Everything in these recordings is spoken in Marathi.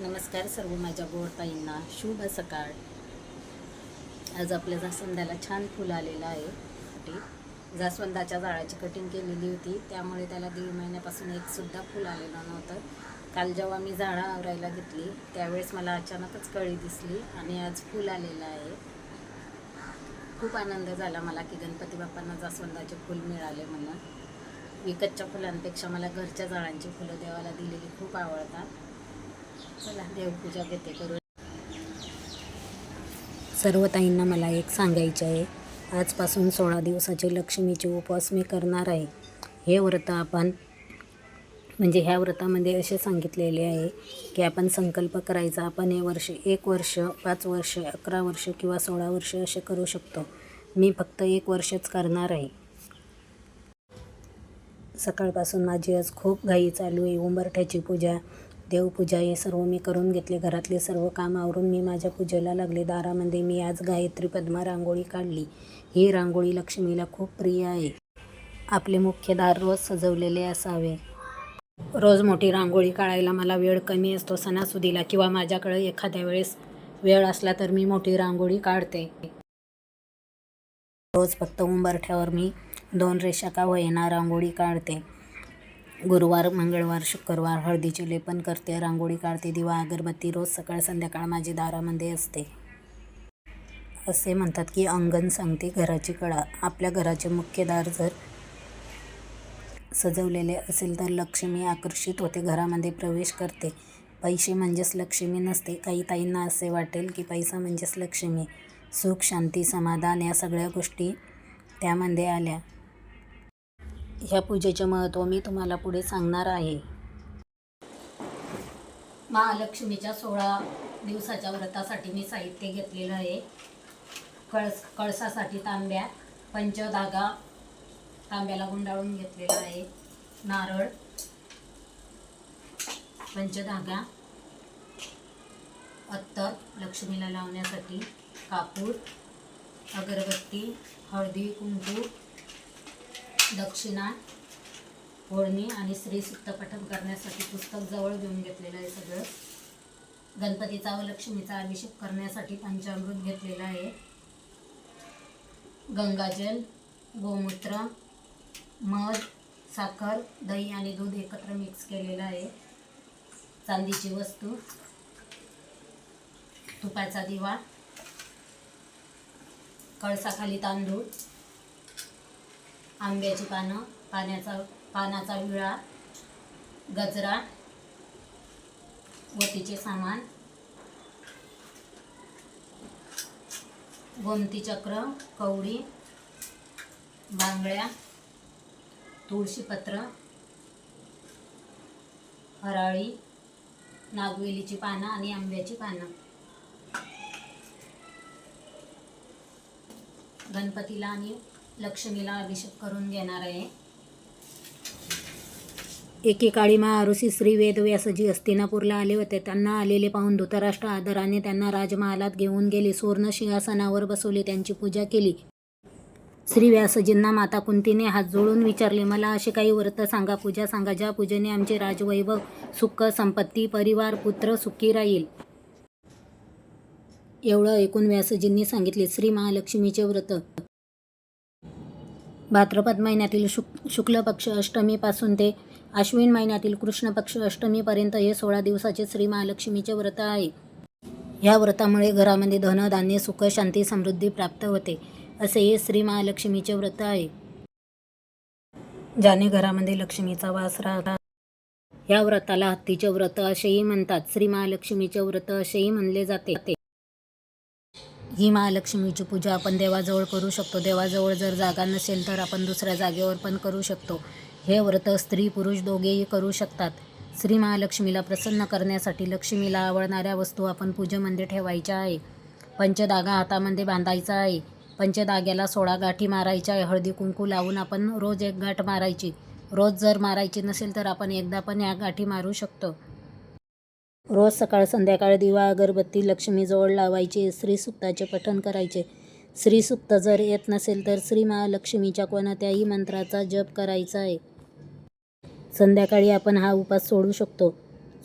नमस्कार सर्व माझ्या गोडताईंना शुभ सकाळ. आज आपल्या जास्वंदाला छान फुलं आलेलं आहे. जास्वंदाच्या झाडाची कटिंग केलेली होती. त्यामुळे त्याला दीड महिन्यापासून एकसुद्धा फुल आलेलं नव्हतं. काल जेव्हा मी झाडं आवरायला घेतली त्यावेळेस मला अचानकच कळी दिसली आणि आज फुल आलेलं आहे. खूप आनंद झाला मला की गणपती बाप्पांना जास्वंदाचे फुल मिळाले म्हणून. विकतच्या फुलांपेक्षा मला घरच्या झाडांची फुलं देवाला दिलेली खूप आवडतात. चला देवपूजा घेते करू सर्व ताईंना मला एक सांगायचे आहे. आजपासून सोळा दिवसाचे लक्ष्मीचे उपवास मी करणार आहे. हे व्रत आपण म्हणजे ह्या व्रतामध्ये असे सांगितलेले आहे की आपण संकल्प करायचा आपण हे वर्ष एक वर्ष पाच वर्ष अकरा वर्ष किंवा सोळा वर्ष असे करू शकतो. मी फक्त एक वर्षच करणार आहे. सकाळपासून माझी आज खूप घाई चालू आहे. उंबरठ्याची पूजा देवपूजा हे सर्व मी करून घेतले. घरातले सर्व काम आवरून मी माझ्या पूजेला लागले. दारामध्ये मी आज गायत्री पद्मा रांगोळी काढली. ही रांगोळी लक्ष्मीला खूप प्रिय आहे. आपले मुख्य दार रोज सजवलेले असावे. रोज मोठी रांगोळी काढायला मला वेळ कमी असतो सणासुदीला किंवा माझ्याकडे एखाद्या वेळेस वेळ असला तर मी मोठी रांगोळी काढते. रोज फक्त उंबरठ्यावर मी दोन रेषा का होईना रांगोळी काढते. गुरुवार मंगळवार शुक्रवार हळदीचे लेपन करते. रांगोळी काढते दिवा अगरबत्ती रोज सकाळ संध्याकाळ माझी दारामध्ये असते. असे म्हणतात की अंगण सांगते घराची कळा. आपल्या घराचे मुख्य दार जर सजवलेले असेल तर लक्ष्मी आकर्षित होते घरामध्ये प्रवेश करते. पैसे म्हणजेच लक्ष्मी नसते. काही ताईंना असे वाटेल की पैसा म्हणजेच लक्ष्मी. सुख शांती समाधान या सगळ्या गोष्टी त्यामध्ये आल्या. ह्या पूजेचे महत्त्व मी तुम्हाला पुढे सांगणार आहे. महालक्ष्मीच्या सोळा दिवसाच्या व्रतासाठी मी साहित्य घेतलेलं आहे. कळस कळसासाठी तांब्या पंचधागा तांब्याला गुंडाळून घेतलेला आहे. नारळ पंचधागा अत्तर लक्ष्मीला लावण्यासाठी कापूर अगरबत्ती हळदी कुंकू दक्षिणा ओढणी आणि स्त्री सुक्त करण्यासाठी पुस्तक जवळ घेऊन घेतलेलं आहे सगळं. गणपतीचा व लक्ष्मीचा अभिषेक करण्यासाठी पंचामृत घेतलेलं आहे. गंगाजल गोमूत्र मध साखर दही आणि दूध एकत्र मिक्स केलेलं आहे. चांदीची वस्तू तुपाचा दिवा कळसाखाली तांदूळ आंब्याची पानं पाण्याचा पानाचा विळा गजरा वतीचे सामान गोमती चक्र कवडी बांगड्या तुळशीपत्र हराळी नागवेलीची पानं आणि आंब्याची पानं. गणपतीला आणि लक्ष्मीला अभिषेक करून घेणार आहे. एकेकाळी महाऋषी श्री वेदव्यासजी हस्तिनापूरला आले होते. त्यांना आलेले पाहून धृतराष्ट्र आदराने त्यांना राजमहालात घेऊन गेले. सुवर्ण सिंहासनावर बसवले. त्यांची पूजा केली. श्री व्यासजींना माता कुंतीने हात जोडून विचारले मला असे काही व्रत सांगा. पूजा सांगा. ज्या पूजेने आमचे राजवैभव सुख संपत्ती परिवार पुत्र सुखी राहील. एवढं ऐकून व्यासजींनी सांगितले. श्री महालक्ष्मीचे व्रत भाद्रपद महिन्यातील शुक शुक्ल पक्ष अष्टमीपासून ते आश्विन महिन्यातील कृष्ण पक्ष अष्टमीपर्यंत हे सोळा दिवसाचे श्री महालक्ष्मीचे व्रत आहे. या व्रतामुळे घरामध्ये धनधान्य सुख शांती समृद्धी प्राप्त होते असे हे श्री महालक्ष्मीचे व्रत आहे. ज्याने घरामध्ये लक्ष्मीचा वास राहता. या व्रताला हत्तीचे व्रत असेही म्हणतात. श्री महालक्ष्मीचे व्रत असेही म्हणले जाते. ही महालक्ष्मीची पूजा आपण देवाजवळ करू शकतो. देवाजवळ जर जागा नसेल तर आपण दुसऱ्या जागेवर पण करू शकतो. हे व्रत स्त्री पुरुष दोघेही करू शकतात. श्री महालक्ष्मीला प्रसन्न करण्यासाठी लक्ष्मीला आवडणाऱ्या वस्तू आपण पूजेमध्ये ठेवायच्या आहे. पंचदागा हातामध्ये बांधायचा आहे. पंचदाग्याला सोळा गाठी मारायच्या आहे. हळदी कुंकू लावून आपण रोज एक गाठ मारायची. रोज जर मारायची नसेल तर आपण एकदा पण या गाठी मारू शकतो. रोज सकाळ संध्याकाळ दिवा अगरबत्ती लक्ष्मीजवळ लावायचे श्रीसुक्ताचे पठण करायचे. श्रीसुक्त जर येत नसेल तर श्री महालक्ष्मीच्या कोणत्याही मंत्राचा जप करायचा आहे. संध्याकाळी आपण हा उपास सोडू शकतो.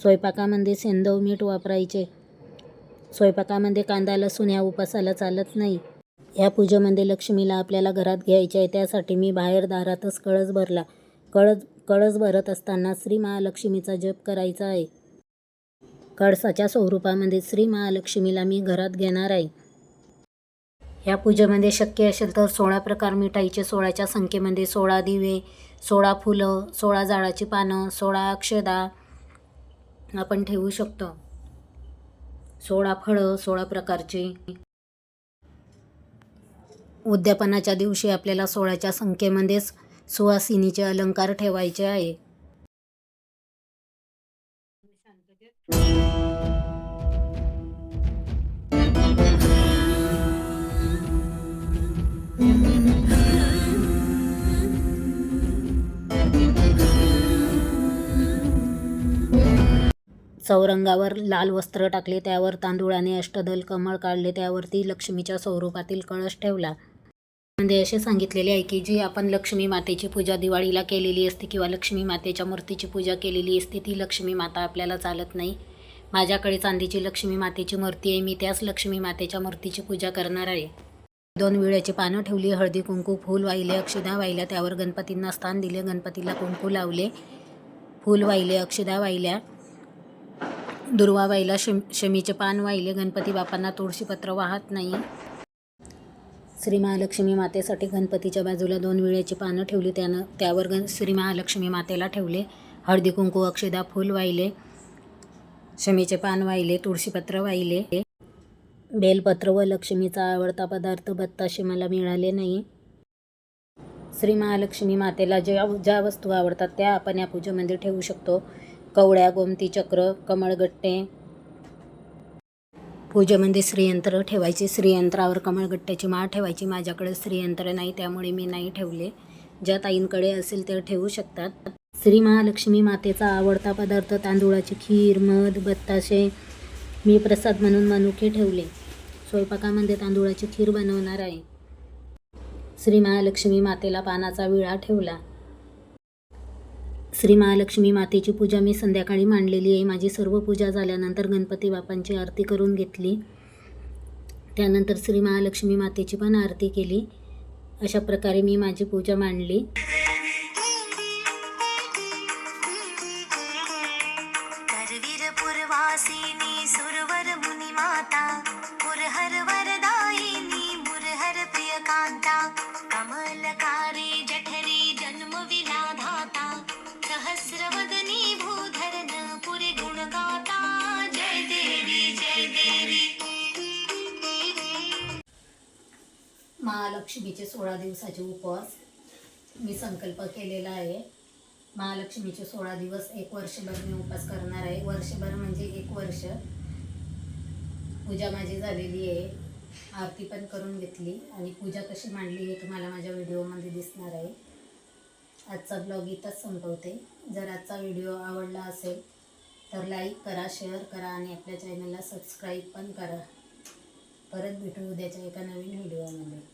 स्वयंपाकामध्ये सेंदव मीठ वापरायचे. स्वयंपाकामध्ये कांदा लसूण ह्या उपासाला चालत नाही. या पूजेमध्ये लक्ष्मीला आपल्याला घरात घ्यायचे आहे त्यासाठी मी बाहेर दारातच कळस भरला. कळस कळस भरत असताना श्री महालक्ष्मीचा जप करायचा आहे. कळसाच्या स्वरूपामध्ये श्री महालक्ष्मीला मी घरात घेणार आहे. या पूजेमध्ये शक्य असेल तर सोळा प्रकार मिठाईचे सोळाच्या संख्येमध्ये सोळा दिवे सोळा फुलं सोळा झाडाची पानं सोळा अक्षदा आपण ठेवू शकतो. सोळा फळं सोळा प्रकारची. उद्यापनाच्या दिवशी आपल्याला सोळाच्या संख्येमध्येच सुवासिनीचे अलंकार ठेवायचे आहे. चौरंगावर लाल वस्त्र टाकले त्यावर तांदूळाने अष्टदल कमळ काढले त्यावरती लक्ष्मीच्या स्वरूपातील कळश ठेवला. म्हणजे असे सांगितलेले आहे की जी आपण लक्ष्मी मातेची पूजा दिवाळीला केलेली असते किंवा लक्ष्मी मातेच्या मूर्तीची पूजा केलेली असते ती लक्ष्मी माता आपल्याला चालत नाही. माझ्याकडे चांदीची लक्ष्मी मातेची मूर्ती आहे मी त्याच लक्ष्मी मातेच्या मूर्तीची पूजा करणार आहे. दोन विळ्याची पानं ठेवली हळदी कुंकू फूल वाहिले अक्षदा वाहिल्या त्यावर गणपतींना स्थान दिले गणपतीला कुंकू लावले फूल वाहिले अक्षदा वाहिल्या. दुर्वा वाहिला शम शमीचे पान वाहिले. गणपती बापांना तुळशीपत्र वाहत नाही. श्री महालक्ष्मी मातेसाठी गणपतीच्या बाजूला दोन विळ्याची पानं ठेवली. त्यानं त्यावर गण श्री महालक्ष्मी मातेला ठेवले. हळदी कुंकू अक्षदा फूल वाहिले. शमीचे पान वाहिले. तुळशीपत्र वाहिले. बेलपत्र व लक्ष्मीचा आवडता पदार्थ बत्ताशे मला मिळाले नाही. श्री महालक्ष्मी मातेला ज्या ज्या वस्तू आवडतात त्या आपण या पूजेमध्ये ठेवू शकतो. कवड्या गोमती चक्र कमळगट्टे. पूजेमध्ये श्रीयंत्र ठेवायचे. श्रीयंत्रावर कमळगट्ट्याची माळ ठेवायची. माझ्याकडे श्रीयंत्र नाही त्यामुळे मी नाही ठेवले. ज्या ताईंकडे असेल ते ठेवू शकतात. श्री महालक्ष्मी मातेचा आवडता पदार्थ तांदूळाची खीर मध बत्ताशे. मी प्रसाद म्हणून मनुके ठेवले. स्वयंपाकामध्ये तांदूळाची खीर बनवणार आहे. श्री महालक्ष्मी मातेला पानाचा विळा ठेवला. श्री महालक्ष्मी मातेची पूजा मी संध्याकाळी मांडलेली आहे. माझी सर्व पूजा झाल्यानंतर गणपती बापांची आरती करून घेतली. त्यानंतर श्री महालक्ष्मी मातेची पण आरती केली. अशा प्रकारे मी माझी पूजा मांडली. करवीर महालक्ष्मीचे सोळा दिवसाचे उपवास मी संकल्प केलेला आहे. महालक्ष्मीचे सोळा दिवस एक वर्षभर मी उपवास करणार आहे. वर्षभर म्हणजे एक वर्ष. पूजा माझी झालेली आहे. आरती पण करून घेतली आणि पूजा कशी मांडली हे तुम्हाला माझ्या व्हिडिओमध्ये दिसणार आहे. आजचा ब्लॉग इथंच संपवते. जर आजचा व्हिडिओ आवडला असेल तर लाईक करा शेअर करा आणि आपल्या चॅनलला सबस्क्राईब पण करा. परत भेटू उद्याच्या एका नवीन व्हिडिओमध्ये.